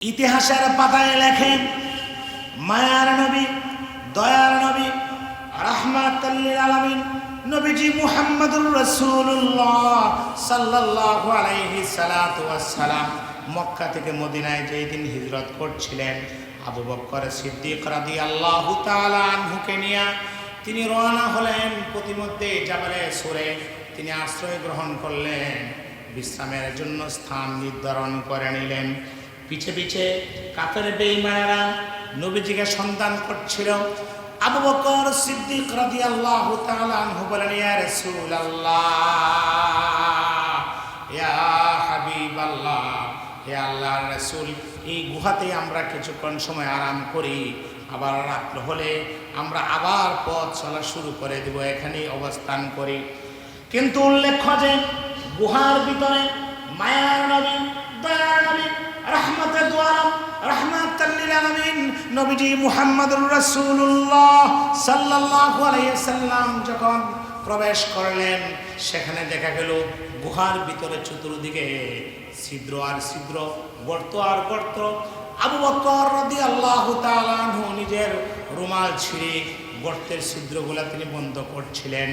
ইতিহাসের পাতায় লেখেন, মায়ার নবী, দয়ার নবী, রাহমাতাল্লিল আলামিন, নবীজি মুহাম্মদুর রাসূলুল্লাহ সাল্লাল্লাহু আলাইহি সালাতু ওয়াসসালাম। মক্কা থেকে মদিনায় যেই দিন হিজরত করছিলেন, আবু বকর সিদ্দিক রাদিয়াল্লাহু তাআলা আনহুকে নিয়ে তিনি রওনা হলেন। প্রতিমধ্যে জাবালে সুরে তিনি আশ্রয় গ্রহণ করলেন। বিশ্রামের জন্য স্থান নির্ধারণ করে নিলেন। পিছে পিছে কাফের বেঈমানেরা নবীজিকে সন্ধান করছিল। আবু বকর সিদ্দিক রাদিয়াল্লাহু তাআলা আনহু বলেন, ইয়া রাসূলুল্লাহ, ইয়া হাবিবাল্লাহ, হে আল্লাহর রাসূল, এই গুহাতে আমরা কিছুক্ষণ সময় আরাম করি, আবার রাত্র হলে আমরা আবার পথ চলা শুরু করে দেব, এখানেই অবস্থান করি। কিন্তু উল্লেখ্য যে, গুহার ভিতরে মায়ার নবী, দয়ার নবী রহমতের সাল্লাম যখন প্রবেশ করলেন, সেখানে দেখা গেল গুহার ভিতরে চতুর্দিকে ছিদ্র আর ছিদ্র, গর্ত আর গর্ত। আবু বকর আনহু নিজের রুমাল ছিঁড়ে গর্তের ছিদ্রগুলা তিনি বন্ধ করছিলেন।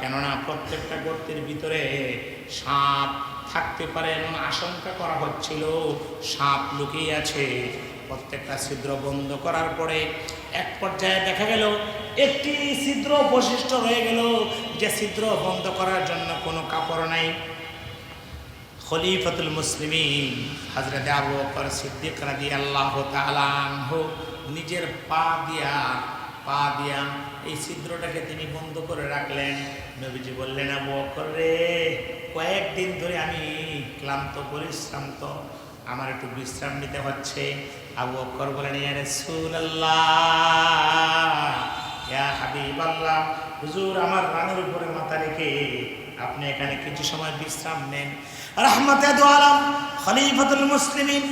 কেননা প্রত্যেকটা গর্তের ভিতরে সাপ থাকতে পারে এমন আশঙ্কা করা হচ্ছিল। সাপ লুকিয়ে আছে। প্রত্যেকটা ছিদ্র বন্ধ করার পরে এক পর্যায়ে দেখা গেল, একটি ছিদ্র বৈশিষ্ট্য রয়ে গেল। যে ছিদ্র বন্ধ করার জন্য কোনো কাপড় নাই। খলিফাতুল মুসলিমিন হজরত আবু সিদ্দিক রাদিয়াল্লাহু তাআলা আনহু নিজের পা দিয়া পা দিয়া এই ছিদ্রটাকে তিনি বন্ধ করে রাখলেন। নবীজি বললেন, আবু বকর রে, কয়েকদিন ধরে আমি ক্লান্ত, পরিশ্রান্ত। আমার একটু বিশ্রাম নিতে হচ্ছে। আবু বকর বলেন ইয়া রাসূলুল্লাহ, ইয়া হাবিবাল্লাহ, হুজুর, আমার রানের উপরে মাথা রেখে আপনি এখানে কিছু সময় বিশ্রাম নেন। রহমতে মুসলিমিন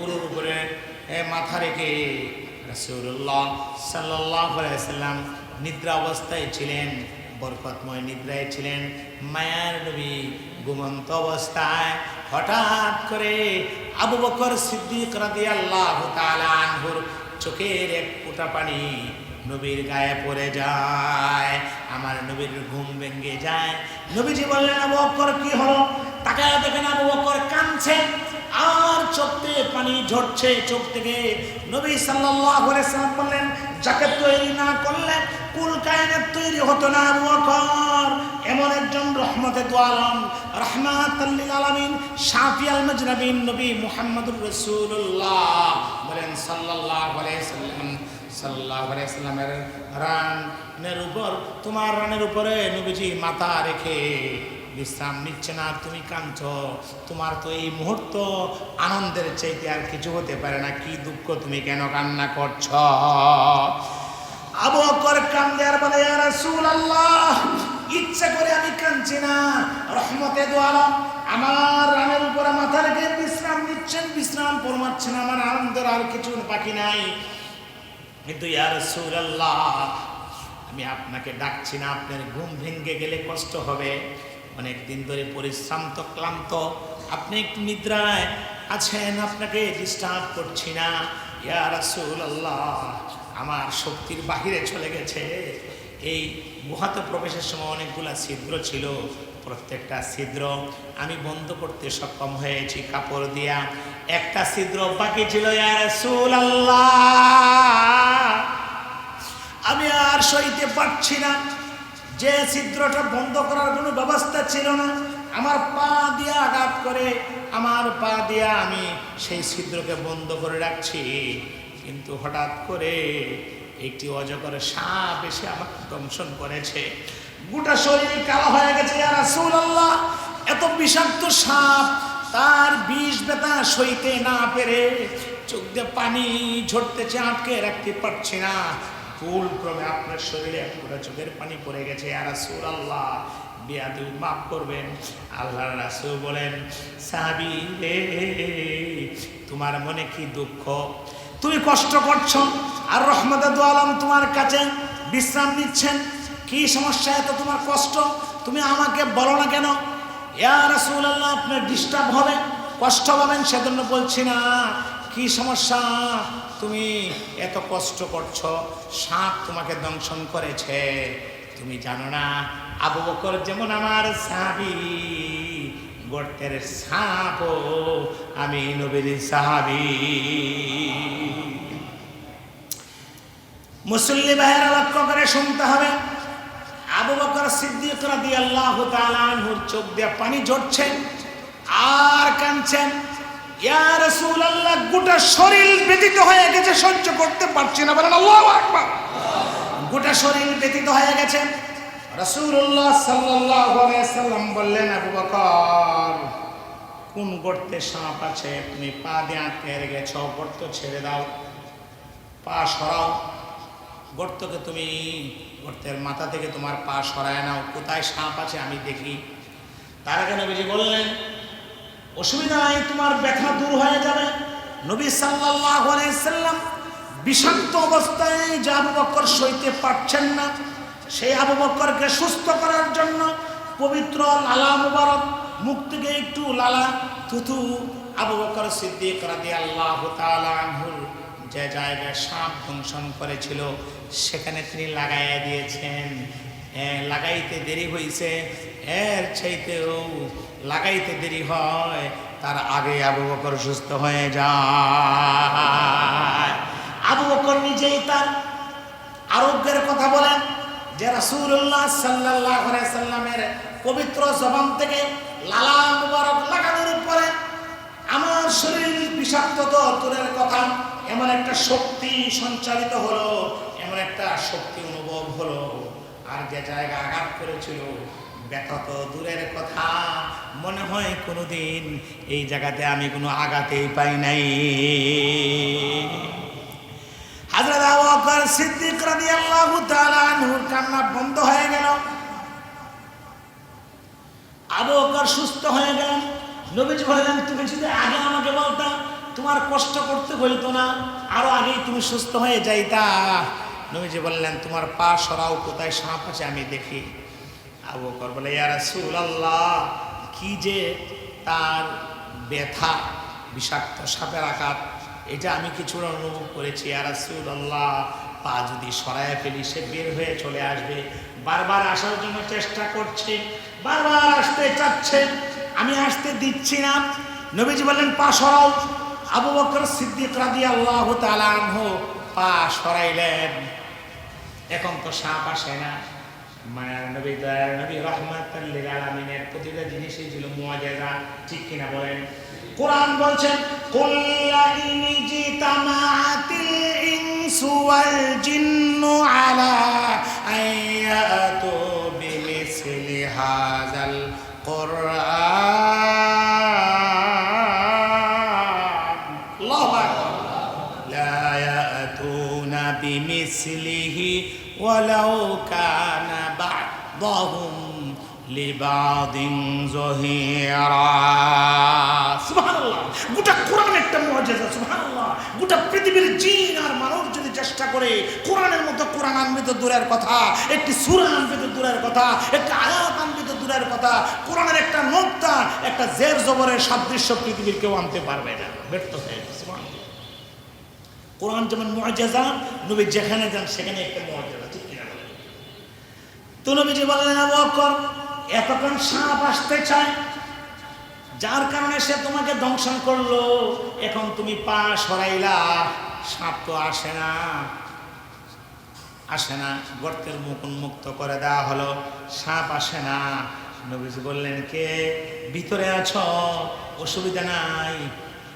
উরুর উপরে মাথা রেখে রাসূলুল্লাহ সাল্লাল্লাহু আলাইহি সাল্লাম নিদ্রা অবস্থায় ছিলেন, বরকতময় নিদ্রায় ছিলেন। মায়ার নবী ঘুমন্ত অবস্থায় হঠাৎ করে আবু বকর সিদ্দিক রাদিয়াল্লাহু তাআলা আনহুর চোখের এক ফোঁটা পানি নবীর গায়ে পড়ে যায়, আমার নবীর ঘুম ভেঙে যায়। নবীজি বললেন, আবু বকর, কি হলো? তাকায় দেখেন আবু বকর কাঁদছে। আর চোখ থেকে পানি ঝরছে, চোখ থেকে নবী সাল্লাম বললেন যাকে তৈরি না করলে কুল কায়নাত তৈরি হতো না, আবু এমন একজন রহমতে দোয়ালম রহমাতাল্লিল আলামিন, শাফি আল মাজনাবিন নবী মুহাম্মদুর রাসূলুল্লাহ বলেন, সাল্লাল্লাহু আলাইহি সাল্লাল্লাহু সাল্লামের রানের উপর, তোমার রানের উপরে নবীজি মাথা রেখে বিশ্রাম নিচ্ছে না তুমি কাঁদছ। তোমার তো এই মুহূর্ত আনন্দের চাইতে আর কিছু হতে পারে না। কি দুঃখ তুমি কেন কান্না করছ? আবু বকর কান্দে আর বলে রাসূলুল্লাহ, ইচ্ছা করে আমি কাঁদছি না। রহমতে দোয়ালাম আমার রানের উপরে মাথা রেখে বিশ্রাম নিচ্ছেন, বিশ্রাম ফরমাচ্ছেন। আমার আনন্দের আর কিছু বাকি নাই। কিন্তু ইয়া রাসূলুল্লাহ, আমি আপনাকে ডাকছি না, আপনার ঘুম ভেঙে গেলে কষ্ট হবে। অনেক দিন ধরে পরিশ্রান্ত ক্লান্ত। আপনি একটু নিদ্রায় আছেন, আপনাকে ডিস্টার্ব করছি না। ইয়া রাসূলুল্লাহ, আমার শক্তির বাহিরে চলে গেছে। এই গুহাতে প্রবেশের সময় অনেকগুলা ছিদ্র ছিল, প্রত্যেকটা ছিদ্র আমি বন্ধ করতে সক্ষম হয়েছি, কাপড় দিয়া। একটা ছিদ্র বাকি ছিল আমি আর সইতে পারছি না। যে ছিদ্রটা বন্ধ করার কোনো ব্যবস্থা ছিল না, আমার পা দিয়ে আঘাত করে, আমার পা দিয়ে আমি সেই ছিদ্রকে বন্ধ করে রাখছি। কিন্তু হঠাৎ করে একটি অজগর সাপ এসে আমার দংশন করেছে। গোটা শরীর কালা হয়ে গেছে রাসূলুল্লাহ। এত বিষাক্ত সাপ, তার বিষ বেতা সইতে না পেরে চোখ দিয়ে পানি ঝরতেছে, আটকে রাখতে পারছি না। ভুল ক্রমে আপনার শরীরে পুরো চোখের পানি পড়ে গেছে। আর রাসূল আল্লাহ বিয়াদু মাফ করবেন। আল্লাহ রাসূল বলেন, সাহাবি রে, তোমার মনে কি দুঃখ? তুমি কষ্ট করছ? আর রহমতে দোয়ালাম তোমার কাছে? বিশ্রাম নিচ্ছেন? কি সমস্যা? এত তোমার কষ্ট? তুমি আমাকে বলো না কেন? ইয়া রাসূলুল্লাহ, আপনার ডিস্টার্ব হবে, কষ্ট পাবেন, সেজন্য বলছি না। কি সমস্যা? তুমি এত কষ্ট করছ, সাপ তোমাকে দংশন করেছে। তুমি জানো না, আবু বকর যেমন আমার সাহাবি গর্তের সাপও আমি নবীর সাহাবি। মুসল্লি ভাইয়েরা লক্ষ্য করে শুনতে হবে, আবু বকর সিদ্দিক তাআলা আনহুর চোখ দিয়ে পানি ঝরছে, আর কাঁদছেন। গোটা শরীর ব্যতীত হয়ে গেছে, সহ্য করতে পারছি না। বলেন আল্লাহু আকবার। গোটা শরীর ব্যতীত হয়ে গেছে। আলাইহি সাল্লাম বললেন, আবু বকর, কোন গর্তে সাপ আছে? তুমি পা দিয়ে আটকে গেছ গর্ত ছেড়ে দাও, পা সরাও। গর্তকে তুমি, গর্তের মাথা থেকে তোমার পা সরায় নাও। কোথায় সাপ আছে আমি দেখি। তার আগে নবীজি বললেন অসুবিধা নাই, তোমার ব্যথা দূর হয়ে যাবে। নবী সাল্লাম বিষাক্ত অবস্থায় যে আবু বকর সইতে পারছেন না, সেই আবু বকরকে সুস্থ করার জন্য পবিত্র লালা মুবারক, মুখ থেকে একটু লালা থুথু আবু বকর সিদ্দিক তাআলা আনহুর যে জায়গায় সাপ দংশন করেছিল, সেখানে তিনি লাগাইয়া দিয়েছেন। লাগাইতে দেরি হয়েছে এর চাইতেও লাগাইতে দেরি হয়, তার আগে আবু বকর সুস্থ হয়ে যায়। আবু বকর নিজেই তার আরোগ্যের কথা বলেন যে রাসূলুল্লাহ সাল্লাল্লাহু আলাইহি সাল্লামের পবিত্র জবান থেকে লালা মুবারক লাগানোর পরে আমার শরীর বিষাক্ত তো কথা, এমন একটা শক্তি সঞ্চারিত হলো, এমন একটা শক্তি অনুভব হলো। আর যে জায়গা আঘাত করেছিল, ব্যথা তো দূরের কথা। মনে হয় কোনোদিন এই জায়গাতে আমি কোনো আঘাতেই পাই নাই। বন্ধ হয়ে গেল। সুস্থ হয়ে তুমি আমাকে তোমার কষ্ট করতে না, আরও আগেই তুমি সুস্থ হয়ে যাইতা। নবীজি বললেন, তোমার পা সরাও, কোথায় সাপ আছে আমি দেখি। আবু বকর বলে, ইয়া রাসূলুল্লাহ, কি যে তার ব্যথা, বিষাক্ত সাপের আঘাত, এটা আমি কিছুটা অনুভব করেছি। আর রাসূলুল্লাহ, পা যদি সরায় ফেলি, সে বের হয়ে চলে আসবে। বারবার আসার জন্য চেষ্টা করছে, বারবার আসতে চাচ্ছে, আমি আসতে দিচ্ছি না। নবীজি বললেন, পা সরাও। আবু বকর সিদ্দিক রাদিয়াল্লাহু তাআলা আনহু পা সরাইলেন এখন তো সাপ আসে না। মায়ার নবী দয়ার নবী রহমাতুল্লিল আলমিনের প্রতিটা জিনিসই ছিল মোয়াজেদা ঠিক কিনা বলেন? কোরআন বলছেন কুল্লাইনি ইনি জিতামাতিল ইনসু ওয়াল জিন্নু আলা لبعض ظهيرا সুবহানাল্লাহ গোটা কোরআন একটা মুআজিজা সুবহানাল্লাহ গোটা পৃথিবীর জিন আর মানব যদি চেষ্টা করে কোরআনের মতো কোরআন আনবে তো দূরের কথা একটি সূরা আনবে তো দূরের কথা একটা আয়াত আনবে তো দূরের কথা কোরআনের একটা নোক্তা একটা জের জবরের সাদৃশ্য পৃথিবীর কেউ আনতে পারবে না ব্যর্থ হয়ে গেছে সুবহানাল্লাহ কোরআন যেমন মুআজিজা নবী যেখানে যান সেখানে একটা মুআজিজা ঠিক কিনা বলেন? তো নবীজি বললেন আবু বকর এতক্ষণ সাপ আসতে চায়, যার কারণে সে তোমাকে দংশন করল। এখন তুমি পা সরাইলা, সাপ তো আসে না। আসে না, গর্তের মুখ উন্মুক্ত করে দেওয়া হলো, সাপ আসে না। নবীজি বললেন, কে? ভিতরে আছো? অসুবিধা নাই।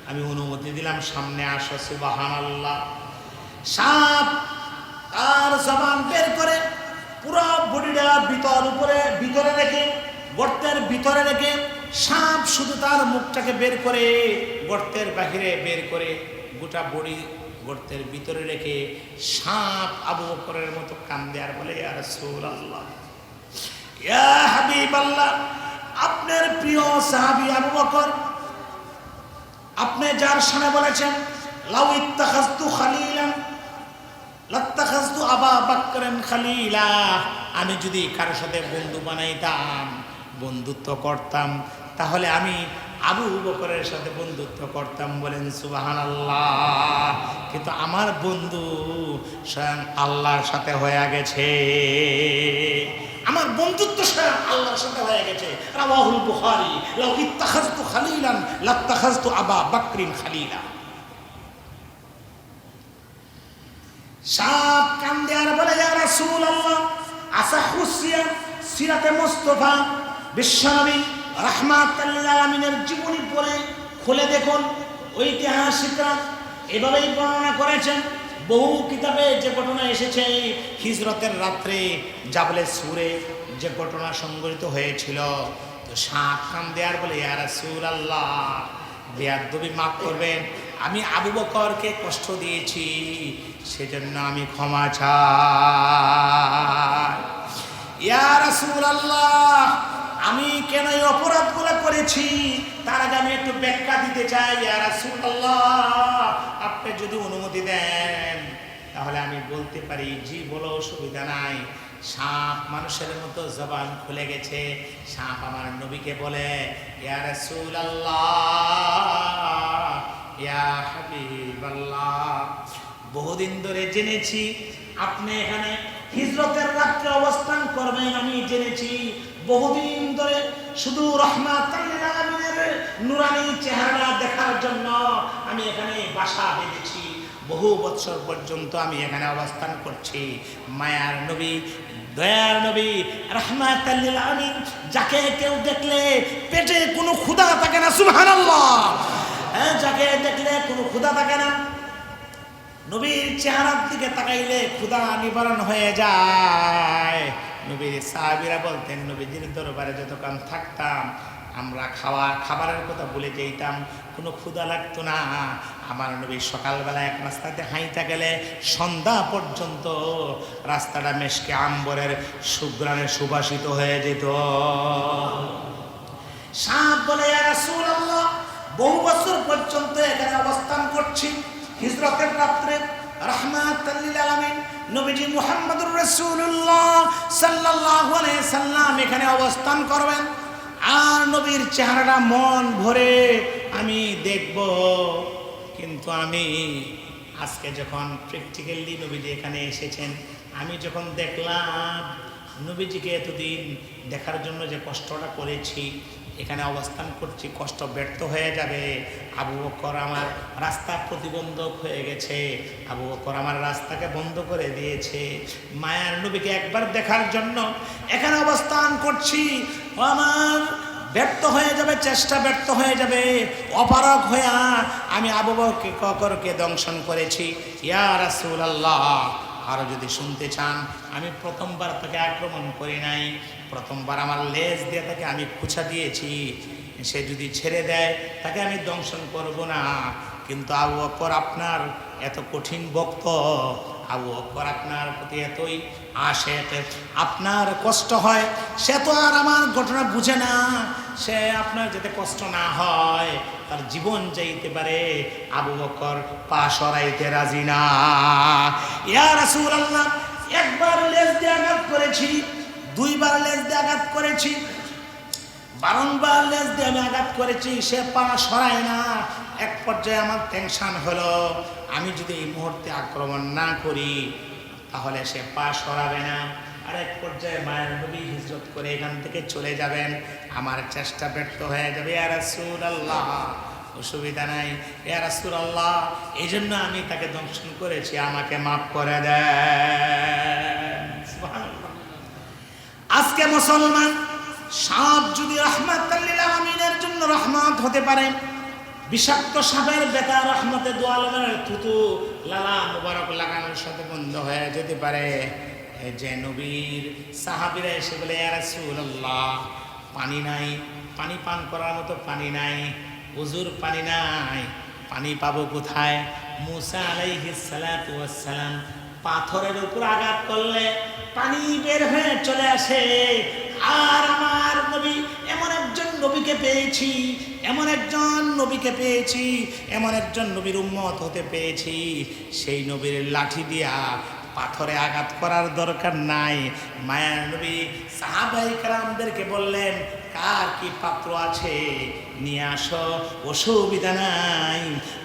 আমি অনুমতি দিলাম, সামনে আসো সুবাহান আল্লাহ সাপ তার জবান বের করে পুরো বডিটা ভিতর উপরে, ভিতরে রেখে, গর্তের ভিতরে রেখে, সাপ শুধু তার মুখটাকে বের করে, গর্তের বাহিরে বের করে, গোটা বডি গর্তের ভিতরে রেখে সাপ আবু বকরের মতো কান্দে আর বলে আর আল্লাহ ইয়া হাবিব আল্লাহ আপনার প্রিয় সাহাবি আবু বকর, আপনি যার সামনে বলেছেন, লাউ ইত্তাখাজতু খালিলান লাত্তাখাজতু আবা বাকরেন খালিলা। আমি যদি কারোর সাথে বন্ধু বানাইতাম, বন্ধুত্ব করতাম, তাহলে আমি আবু বকরের সাথে বন্ধুত্ব করতাম বলেন সুবাহান আল্লাহ কিন্তু আমার বন্ধু স্বয়ং আল্লাহর সাথে হয়ে গেছে। আমার বন্ধুত্ব স্বয়ং আল্লাহর সাথে হয়ে গেছে। রাওয়াহুল বুখারী, লাউ ইত্তাখাযতু খালিলান, লাত্তাখাযতু আবা বাকরিন খালিলা। সাপ কান্দে আর বলে, ইয়া রাসূলুল্লাহ আসাহুসিয়া সিরাতে মোস্তফা, বিশ্বনবী রাহমাতুল্লিল আলামিনের জীবনী পড়ে খুলে দেখুন। ঐতিহাসিকরা এভাবেই বর্ণনা করেছেন। বহু কিতাবে যে ঘটনা এসেছে, হিজরতের রাত্রে জাবলে সুরে যে ঘটনা সংঘটিত হয়েছিল, তো সাপ কান দেয়ার বলে, ইয়া দেয়ার বেয়াদবি মাফ করবেন। আমি আবু বকরকে কষ্ট দিয়েছি সেজন্য আমি ক্ষমা চাই। রাসূলুল্লাহ, আমি কেন এই অপরাধগুলো করেছি? তার আগে আমি একটু ব্যাখ্যা দিতে চাই। আপনি যদি অনুমতি দেন, তাহলে আমি বলতে পারি জি বলো সুবিধা নাই। সাপ মানুষের মতো জবান খুলে গেছে। সাপ আমার নবীকে বলে, ইয়া রাসূলুল্লাহ, ইয়া হাবিবাল্লাহ বহুদিন ধরে জেনেছি, আপনি এখানে হিজরতের রাত্রে অবস্থান করবেন আমি জেনেছি। বহুদিন ধরে শুধু আলামিনের নুরানি চেহারা দেখার জন্য আমি এখানে বাসা বেঁধেছি। বহু বছর পর্যন্ত আমি এখানে অবস্থান করছি। মায়ার নবী, দয়ার নবী রহমাতুল্লিল যাকে কেউ দেখলে পেটে কোনো ক্ষুধা থাকে না, সুবহানাল্লাহ। হ্যাঁ যাকে দেখলে কোনো ক্ষুধা থাকে না নবীর চেহারার দিকে তাকাইলে ক্ষুধা নিবারণ হয়ে যায়। নবীর সাহাবিরা বলতেন, নবীজির দরবারে যতক্ষণ থাকতাম, আমরা খাওয়া, খাবারের কথা বলে যেতাম, কোনো ক্ষুধা লাগতো না। আমার নবী সকালবেলা এক রাস্তাতে হাইটা গেলে সন্ধ্যা পর্যন্ত রাস্তাটা মেশকে আম্বরের সুগ্রানে সুবাসিত হয়ে যেত। সাপ বলে, "ইয়া বহু বছর পর্যন্ত এখানে অবস্থান করছি। হিজরতের রাত্রে নবীজি সাল্লাম এখানে অবস্থান করবেন। আর নবীর চেহারাটা মন ভরে আমি দেখব। কিন্তু আমি আজকে যখন প্র্যাকটিক্যালি নবীজি এখানে এসেছেন, আমি যখন দেখলাম নবীজিকে এতদিন দেখার জন্য যে কষ্টটা করেছি এখানে অবস্থান করছি, কষ্ট ব্যর্থ হয়ে যাবে। আবু বকর আমার রাস্তা প্রতিবন্ধক হয়ে গেছে। আবু বকর আমার রাস্তাকে বন্ধ করে দিয়েছে। মায়ার নবীকে একবার দেখার জন্য এখানে অবস্থান করছি। আমার, ব্যর্থ হয়ে যাবে, চেষ্টা ব্যর্থ হয়ে যাবে। অপারক হইয়া আমি আবু বকরকে দংশন করেছি। ইয়া রাসূলুল্লাহ। আরও যদি শুনতে চান, আমি প্রথমবার তাকে আক্রমণ করি নাই। প্রথমবার আমার লেজ দিয়ে তাকে আমি খুঁচা দিয়েছি। সে যদি ছেড়ে দেয়, তাকে আমি দংশন করব না। কিন্তু আবু বকর আপনার এত কঠিন বক্ত আবু বকর আপনার প্রতি এতই আসে আপনার কষ্ট হয়। সে তো আর আমার ঘটনা বুঝে না। সে আপনার যাতে কষ্ট না হয় তার জীবন যাইতে পারে, আবু বকর পা সরাইতে রাজি না। ইয়া রাসূলুল্লাহ, একবার লেজ দিয়ে আঘাত করেছি, দুইবার লেজ দিয়ে আঘাত করেছি, বারংবার লেজ দিয়ে আমি আঘাত করেছি, সে পা সরায় না। এক পর্যায়ে আমার টেনশন হলো, আমি যদি এই মুহূর্তে আক্রমণ না করি, তাহলে সে পা সরাবে না। আর এক পর্যায়ে মায়ের নবী হিজরত করে এখান থেকে চলে যাবেন। আমার চেষ্টা ব্যর্থ হয়ে যাবে আল্লাহ অসুবিধা নাই রাসুল আল্লাহ এই জন্য আমি তাকে দংশন করেছি, আমাকে মাফ করে সুবহানাল্লাহ। আজকে মুসলমান সাপ যদি রহমাত আমিনের জন্য রহমত হতে পারে, বিষাক্ত সাপের বেতা রহমতে দোয়ালমের থুতু, লালা মুবারক লাগানোর সাথে বন্ধ হয়ে যেতে পারে। যে নবীর সাহাবিরা এসে বলে রাসূলুল্লাহ পানি নাই, পানি পান করার মতো পানি নাই উজুর পানি নাই, পানি পাবো কোথায়? মুসা আলাইহিস সালাতু সালাম পাথরের উপর আঘাত করলে পানি বের হয়ে চলে আসে। আর আমার নবী, এমন একজন নবীকে পেয়েছি, এমন একজন নবীকে পেয়েছি, এমন একজন নবীর উম্মত হতে পেয়েছি। সেই নবীর লাঠি দিয়া পাথরে আঘাত করার দরকার নাই। মায়া নবী সাহাবাই কালামদেরকে বললেন, কার কি পাত্র আছে? নিয়ে আসো, অসুবিধা নাই।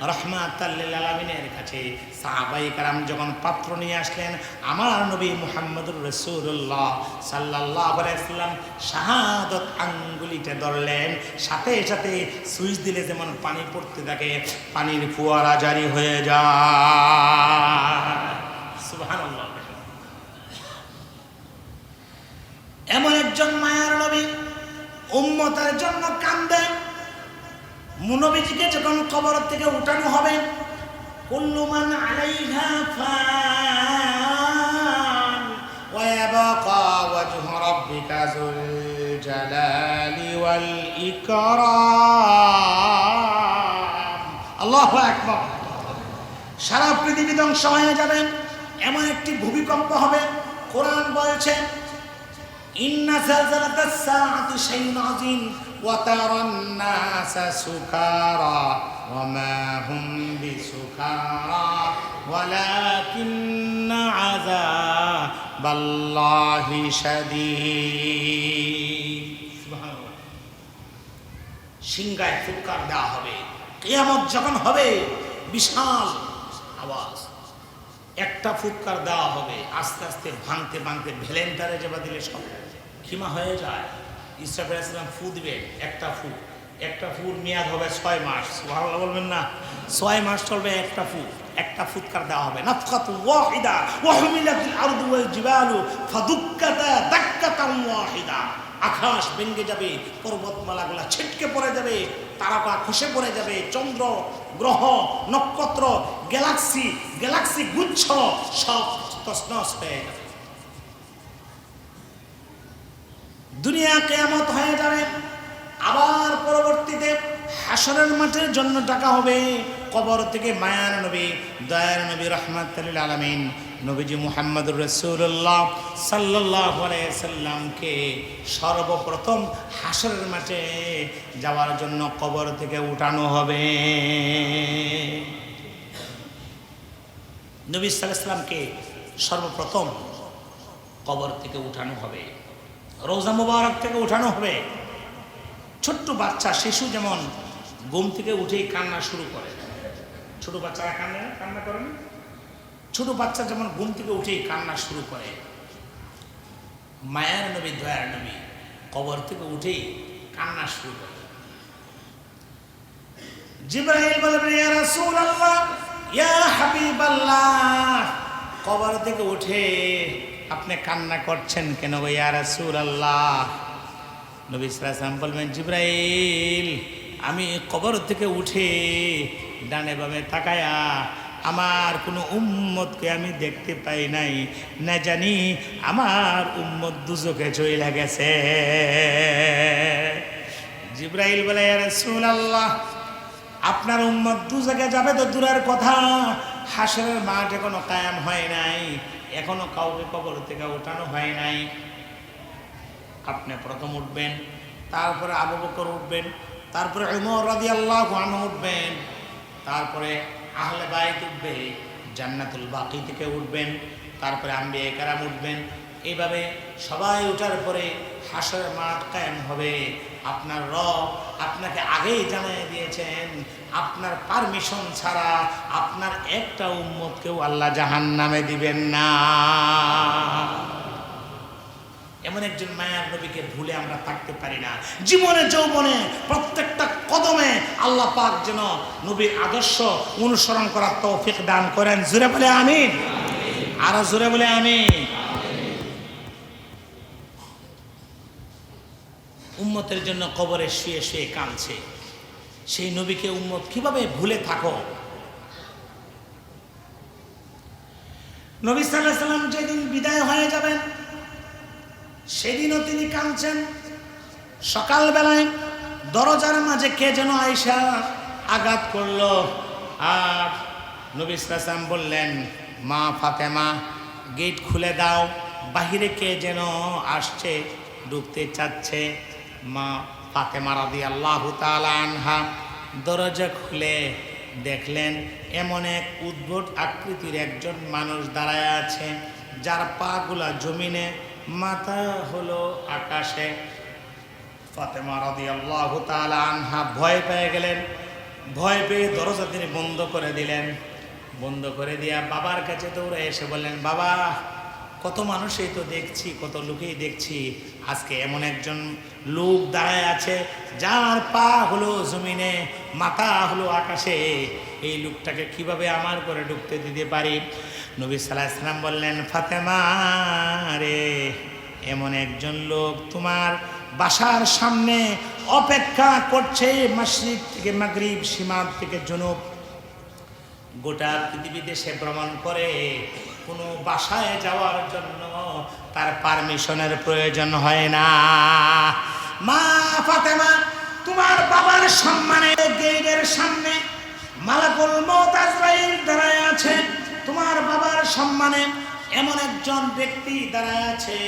রহমাত আলমিনের কাছে সাহাবাই কারাম যখন পাত্র নিয়ে আসলেন, আমার নবী মুহাম্মদুর রসুল্লাহ সাল্লাহ সাল্লাম শাহাদত আঙ্গুলিটা ধরলেন। সাথে সাথে সুইচ দিলে যেমন পানি পড়তে থাকে, পানির ফুয়ারা জারি হয়ে যায়। এমন একজন মায়ার নবী উম্মতের জন্য কান্দে। মুনবীজিকে যখন কবর থেকে উঠানো হবে কুল্লুমান সারা পৃথিবী ধ্বংস হয়ে যাবে। এমন একটি ভূমিকম্প হবে। কোরআন বলছেন সিংগায় ফুৎকার দেওয়া হবে। কেয়ামত যখন হবে, বিশাল আওয়াজ। একটা ফুৎকার দেওয়া হবে, আস্তে আস্তে ভাঙতে ভাঙতে ভ্যালেন্টারে যেবা দিলে সব ক্ষীমা হয়ে যায়। ইসরাফিল ইসলাম ফু দিবে, একটা ফু। একটা ফুর মেয়াদ হবে ছয় মাস। ভালো বলবেন না? ছয় মাস চলবে একটা ফু। একটা ফুৎকার দেওয়া হবে। নাফকাত ওয়াহিদা ওয়াহমিলাতিল আরদু ওয়াল জিবালু ফাদুক্কাতা দাক্কাতাম ওয়াহিদা। আকাশ ভেঙে যাবে, পর্বতমালাগুলা ছিটকে পড়ে যাবে তারকা খসে পড়ে যাবে, চন্দ্র গ্রহ, নক্ষত্র, গ্যালাক্সি গ্যালাক্সি গুচ্ছ, সব তসনস হয়ে যাবে। দুনিয়া কেয়ামত হয়ে যাবে। আবার পরবর্তীতে হাসরের মাঠের জন্য টাকা হবে। কবর থেকে মায়ার নবী, দয়ার নবী রহমত আলমিন। নবীজি মুহাম্মদুর রসুল্লাহ সাল্লাহ সাল্লামকে সর্বপ্রথম হাসরের মাঠে যাওয়ার জন্য কবর থেকে উঠানো হবে। নবী সাল্লামকে সর্বপ্রথম কবর থেকে উঠানো হবে। রোজা মুবারক থেকে উঠানো হবে। ছোট্ট বাচ্চা, শিশু যেমন ঘুম থেকে উঠেই কান্না শুরু করে। ছোট বাচ্চারা কান্না কান্না করেন ছোট বাচ্চা যেমন ঘুম থেকে উঠেই কান্না শুরু করে। মায়ার নবী, দয়ার নবী কবর থেকে উঠেই কান্না শুরু করে। জিব্রাহিম ইয়া রাসূলুল্লাহ, ইয়া হাবিবাল্লাহ, কবর থেকে উঠে আপনি কান্না করছেন কেন গো, ইয়া রাসূলুল্লাহ? নবী সাল্লাল্লাহু বলবেন, জিব্রাইল, আমি কবর থেকে উঠে ডানে বামে তাকায়া আমার কোনো উম্মতকে আমি দেখতে পাই নাই। না জানি আমার উম্মত দুজকে চলে গেছে। জিব্রাইল বলে রসুল আল্লাহ আপনার উম্মত দু জায়গায় যাবে তো দূরের কথা। হাসরের মাঠ এখনও কায়াম হয় নাই, এখনও কাউকে কবর থেকে উঠানো হয় নাই। আপনি প্রথম উঠবেন, তারপরে আবু বকর উঠবেন, তারপরে উমর রাদি আল্লাহ উঠবেন, তারপরে আহলে বাইত উঠবে, জান্নাতুল বাকি থেকে উঠবেন, তারপরে আম্বি কারাম উঠবেন। এইভাবে সবাই ওঠার পরে হাসর মাঠ কায়েম হবে। আপনার রব আপনাকে আগেই জানিয়ে দিয়েছেন, আপনার পারমিশন ছাড়া আপনার একটা উম্মতকেও আল্লাহ জাহান নামে দিবেন না। এমন একজন মায়ার নবীকে ভুলে আমরা থাকতে পারি না। জীবনে যৌবনে প্রত্যেকটা কদমে আল্লাহ পাক যেন নবীর আদর্শ অনুসরণ করার তৌফিক দান করেন। জুড়ে বলে আমি আরও জোরে বলে আমি উম্মতের জন্য কবরে শুয়ে শুয়ে কাঁদছে। সেই নবীকে উম্মত কীভাবে ভুলে থাকো? নবী সাল্লাহ সাল্লাম যেদিন বিদায় হয়ে যাবেন, সেদিনও তিনি কাঁদছেন। সকালবেলায় দরজার মাঝে কে যেন আয়সা আঘাত করল। আর নবী সাল্লাম বললেন, মা ফাতেমা, গেট খুলে দাও, বাহিরে কে যেন আসছে, ঢুকতে চাচ্ছে। মা ফাতেমা রাদি আল্লাহ আনহা দরজা খুলে দেখলেন, এমন এক উদ্ভট আকৃতির একজন মানুষ দাঁড়ায় আছে, যার পাগুলা জমিনে, মাথা হলো আকাশে। ফাতেমা রাদিয়াল্লাহু তাআলা আনহা ভয় পেয়ে গেলেন। ভয় পেয়ে দরজা তিনি বন্ধ করে দিলেন। বন্ধ করে দিয়া বাবার কাছে দৌড়ে এসে বললেন, বাবা, কত মানুষই তো দেখছি, কত লোকেই দেখছি। আজকে এমন একজন লোক দাঁড়ায় আছে, যার পা হলো জমিনে, মাথা হলো আকাশে। এই লোকটাকে কীভাবে আমার করে ঢুকতে দিতে পারি? নবী সাল্লাহ ইসলাম বললেন, ফাতেমা রে, এমন একজন লোক তোমার বাসার সামনে অপেক্ষা করছে মাসরিক থেকে মাগরিব, সীমান্ত থেকে জনুব। গোটা পৃথিবীতে সে ভ্রমণ করে কোনো বাসায় যাওয়ার জন্য তার পারমিশনের প্রয়োজন হয় না। মা ফাতেমা, তোমার বাবার সম্মানে গেটের সামনে মালাকুল মত দাঁড়ায় আছে। তোমার বাবার সম্মানে এমন একজন ব্যক্তি দাঁড়ায় আছে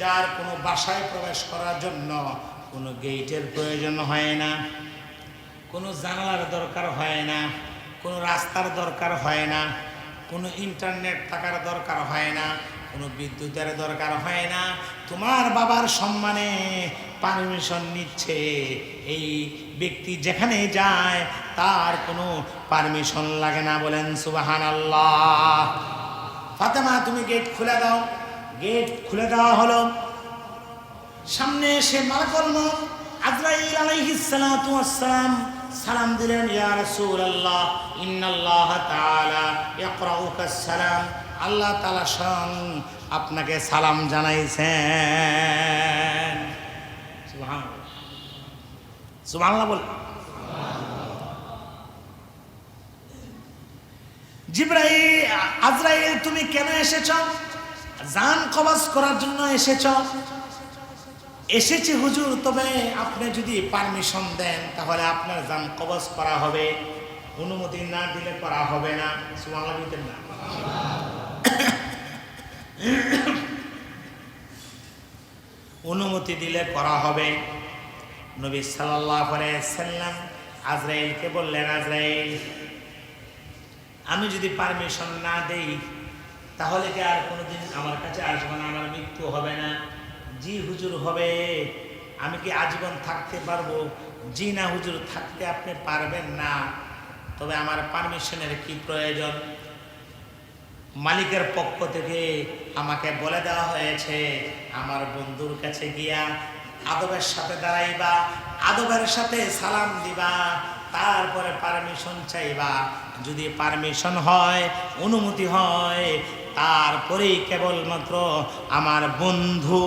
যার কোনো বাসায় প্রবেশ করার জন্য কোনো গেটের প্রয়োজন হয় না, কোনো জানালার দরকার হয় না, কোনো রাস্তার দরকার হয় না, কোনো ইন্টারনেট থাকার দরকার হয় না, কোনো বিদ্যুতের দরকার হয় না। তোমার বাবার সম্মানে পারমিশন নিচ্ছে এই ব্যক্তি যেখানে যায়, তার কোনো পারমিশন লাগে না বলেন সুবাহান আল্লাহ ফাতেমা, তুমি গেট খুলে দাও। গেট খুলে দেওয়া হলো। সামনে এসে মালাকল মউত আজরাইল আলাইহিস সালাতু ওয়াসসালাম সালাম দিলেন, ইয়া রাসূলুল্লাহ, ইন্নাল্লাহ তাআলা ইয়াকরাউকা সালাম। আল্লাহ তাআলা স্বয়ং আপনাকে সালাম জানাইছেন। সুবহানাল্লাহ। সুবহানাল্লাহ বল জিব্রাইল, আজরাইল, তুমি কেন এসেছ? জান কবাজ করার জন্য এসেছ। এসেছি হুজুর, তবে আপনি যদি পারমিশন দেন, তাহলে আপনার যান কবজ করা হবে। অনুমতি না দিলে করা হবে না। সুবহানাল্লাহ দিতেন না। অনুমতি দিলে করা হবে। নবী আলাইহি সাল্লাম আজরাইলকে বললেন, আজরাইল আমি যদি পারমিশন না দেই, তাহলে কি আর কোনোদিন আমার কাছে আসবে না, আমার মৃত্যু হবে না? জি হুজুর হবে। আমি কি আজীবন থাকতে পারব? জি না হুজুর, থাকতে আপনি পারবেন না। তবে আমার পারমিশনের কি প্রয়োজন? মালিকের পক্ষ থেকে আমাকে বলে দেওয়া হয়েছে, আমার বন্ধুর কাছে গিয়া আদবের সাথে দাঁড়াইবা, আদবের সাথে সালাম দিবা, তারপরে পারমিশন চাইবা। যদি পারমিশন হয়, অনুমতি হয়, তারপরেই কেবলমাত্র আমার বন্ধু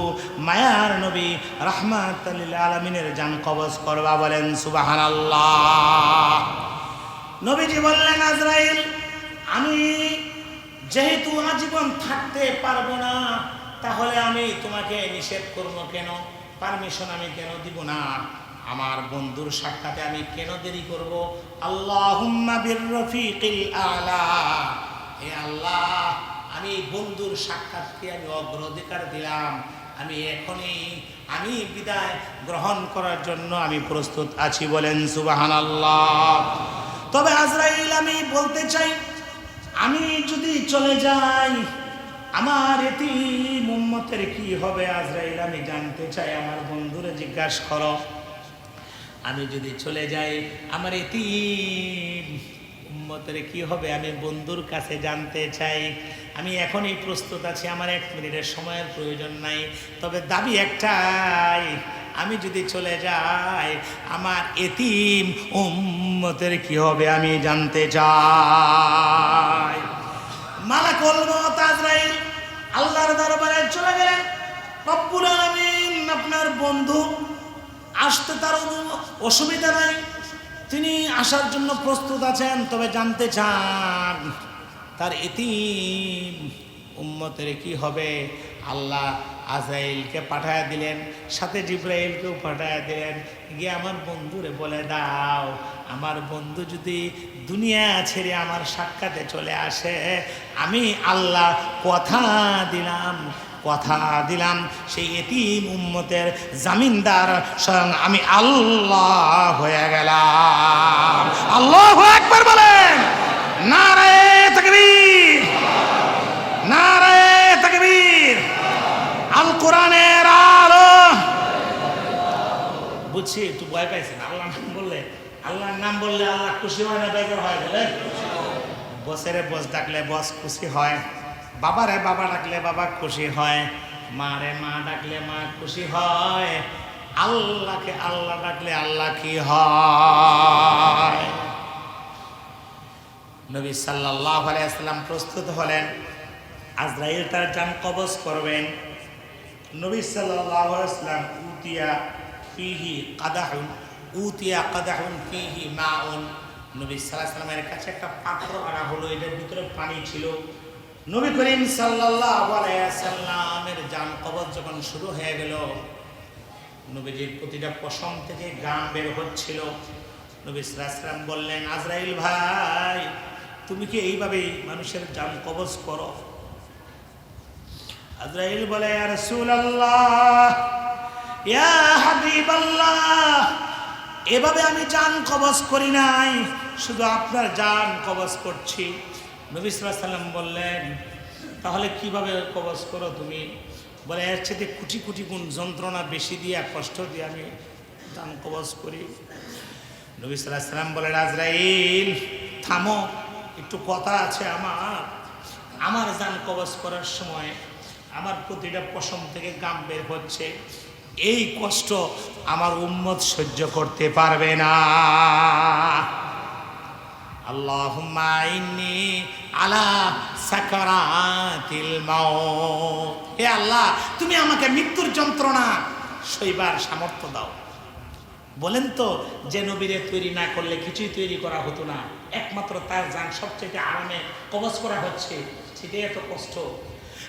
মায়ার নবী রহমাত আলমিনের যান কবজ করবা বলেন সুবাহান আল্লাহ নবীজি বললেন, আজরাইল, আমি যেহেতু আজীবন থাকতে পারব না, তাহলে আমি তোমাকে নিষেধ করব কেন? পারমিশন আমি কেন দিব না? আমার বন্ধুর সাক্ষাতে আমি কেন দেরি করব? আল্লাহুম্মা আলা। হে আল্লাহ, আমি বন্ধুর সাক্ষাৎকে আমি অগ্রাধিকার দিলাম। আমি এখনই, আমি বিদায় গ্রহণ করার জন্য আমি প্রস্তুত আছি বলেন সুবাহান আল্লাহ তবে আজরাইল, আমি বলতে চাই, আমি যদি চলে যাই, আমার এটি মুম্মতের কি হবে আজরাইল? আমি জানতে চাই, আমার বন্ধুরা জিজ্ঞাসা করো। আমি যদি চলে যাই, আমার এটি উম্মতের কি হবে? আমি বন্ধুর কাছে জানতে চাই। আমি এখনই প্রস্তুত আছি, আমার এক মিনিটের সময়ের প্রয়োজন নাই। তবে দাবি একটাই, আমি যদি চলে যাই, আমার এতিম উম্মতের কি হবে আমি জানতে চাই। মালাকুল মউত আজরাইল আল্লাহর দরবারে চলে গেলেন। রব্বুল আলামিন আপনার বন্ধু আসতে তার অসুবিধা নাই। তিনি আসার জন্য প্রস্তুত আছেন, তবে জানতে চান, তার ইতিম উম্মতের কি হবে? আল্লাহ আজাইলকে পাঠায় দিলেন, সাথে জিব্রাইলকেও পাঠায় দিলেন, গিয়ে আমার বন্ধুরে বলে দাও, আমার বন্ধু যদি দুনিয়া ছেড়ে আমার সাক্ষাতে চলে আসে, আমি আল্লাহ কথা দিলাম। কথা দিলাম, সেই এতিম উম্মতের জামিনদার স্বয়ং আমি আল্লাহ হয়ে গেলাম। আল্লাহ একবার বলেন নারে তকবীর নারে তকবীর। আল কোরআনের আলো। বুঝছি, একটু ভয় পাইছেন আল্লাহ নাম বললে, আল্লাহর নাম বললে আল্লাহ খুশি হয় না, বেকার হয় বলে? বসেরে বস ডাকলে বস খুশি হয়। বাবারে বাবা ডাকলে বাবা খুশি হয়, মারে মা ডাকলে মা খুশি হয়, আল্লাহকে আল্লাহ ডাকলে আল্লাহ কি হয়? নবী সাল্লাহ আলাইসাল্লাম প্রস্তুত হলেন, আজরাইল তার যান কবজ করবেন। নবী সাল্লাহ আলাইসাল্লাম উতিয়া ফিহি কাদাহুন, উতিয়া কাদাহুন ফিহি মাউন। নবী সাল্লাহ সাল্লামের কাছে একটা পাত্র আনা হলো, এটার ভিতরে পানি ছিল। নবী করিম সাল্লামের যান কবজ যখন শুরু হয়ে গেল, নবীজির প্রতিটা পশম থেকে গাম বের হচ্ছিল। নবী সাল্লাম বললেন, আজরাইল ভাই, তুমি কি এইভাবেই মানুষের জান কবজ করো? আজরাইল বলে হাবিবাল্লাহ, এভাবে আমি জান কবজ করি নাই, শুধু আপনার জান কবজ করছি। নবী সাল্লাম বললেন, তাহলে কীভাবে কবজ করো তুমি? বলে, এর চেয়ে কুটি কুটি গুণ যন্ত্রণা বেশি দিয়া, কষ্ট দিয়ে আমি দান কবজ করি। নবী সাল্লাহ সাল্লাম বলে আজরাইল, থামো, একটু কথা আছে আমার। আমার জান কবজ করার সময় আমার প্রতিটা পশম থেকে গাম বের হচ্ছে। এই কষ্ট আমার উম্মত সহ্য করতে পারবে না। আল্লাহুম্মা ইন্নি আলা সাকারাতিল মাউত। হে আল্লাহ, তুমি আমাকে মৃত্যুর যন্ত্রণা, সইবার সামর্থ্য দাও। বলেন তো, যে নবীরে তৈরি না করলে কিছুই তৈরি করা হতো না। একমাত্র তার যান সবচেয়ে আরামে কবজ করা হচ্ছে, সেটাই এত কষ্ট।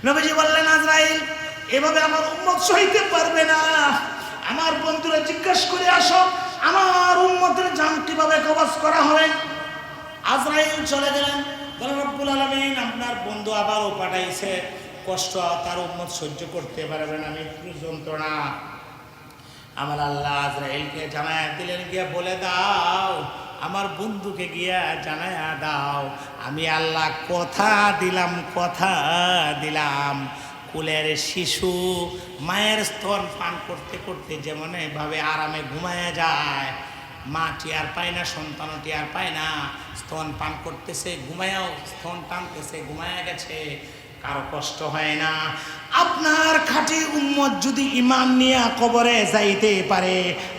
নবীজি বললেন, আজরাইল, এভাবে আমার উম্মত সইতে পারবে না। আমার বন্ধুরা জিজ্ঞাসা করে আসো, আমার উম্মতের যান কীভাবে কবজ করা হয়? আজরাইল চলে গেলেন। বলে, রব্বুল আলমিন, আপনার বন্ধু আবারও পাঠাইছে। কষ্ট তার উম্মত সহ্য করতে পারবেন না মৃত্যুর যন্ত্রণা আমার আল্লাহ আজরাইলকে জানায়া দিলেন, গিয়ে বলে দাও, আমার বন্ধুকে গিয়া জানায়া দাও। আমি আল্লাহ কথা দিলাম কথা দিলাম। কুলের শিশু মায়ের স্তন পান করতে করতে যেমন ভাবে আরামে ঘুমায়া যায়, মা টিয়ার পায় না, সন্তানও টিয়ার পায় না স্তন পান করতেছে, ঘুমায়াও স্তন টানতেছে, ঘুমায়া গেছে, কারও কষ্ট হয় না। আপনার খাঁটি উম্মত যদি ইমান নিয়ে কবরে যাইতে পারে,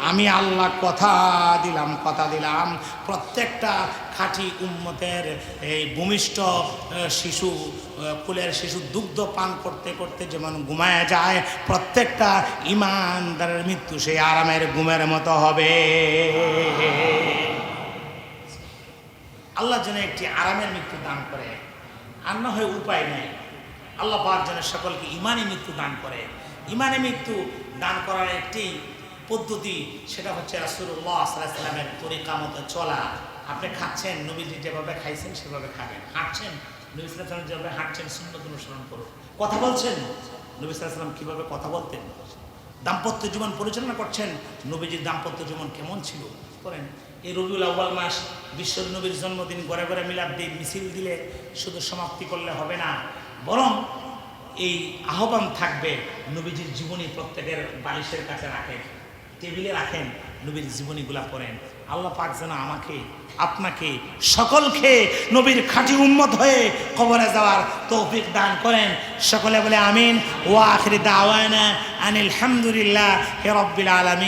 আমি আল্লাহ কথা দিলাম কথা দিলাম। প্রত্যেকটা খাঁটি উম্মতের এই ভূমিষ্ঠ শিশু কুলের শিশু দুগ্ধ পান করতে করতে যেমন ঘুমায় যায়, প্রত্যেকটা ইমানদারের মৃত্যু সেই আরামের ঘুমের মতো হবে। আল্লাহ যেন একটি আরামের মৃত্যু দান করে। আর না হয় উপায় নেই। আল্লাহ পাক যেন সকলকে ইমানে মৃত্যু দান করে। ইমানে মৃত্যু দান করার একটি পদ্ধতি, সেটা হচ্ছে রাসুল্লাহ সাল্লামের তরিকা মতো চলা। আপনি খাচ্ছেন, নবীজি যেভাবে খাইছেন, সেভাবে খাবেন। হাঁটছেন, নবী সাল্লাম যেভাবে হাঁটছেন, সুন্নত অনুসরণ করুন। কথা বলছেন? নবী সাল্লাম কীভাবে কথা বলতেন? দাম্পত্য জীবন পরিচালনা করছেন? নবীজির দাম্পত্য জীবন কেমন ছিল? করেন। এই রবিউল আউ্বাল মাস বিশ্ব নবীর জন্মদিন ঘরে ঘরে মিলাদ দিয়ে মিছিল দিলে শুধু সমাপ্তি করলে হবে না, বরং এই আহ্বান থাকবে নবীজির জীবনী প্রত্যেকের বালিশের কাছে রাখেন, টেবিলে রাখেন, নবীর জীবনীগুলা পড়েন। আল্লাহ পাক যেন আমাকে, আপনাকে, সকলকে নবীর খাঁটি উম্মত হয়ে কবরে যাওয়ার তৌফিক দান করেন। সকলে বলে আমিন। ওয়া আখরি দাওয়ানা আনিল হামদুলিল্লাহ হে রব্বিল আলামিন।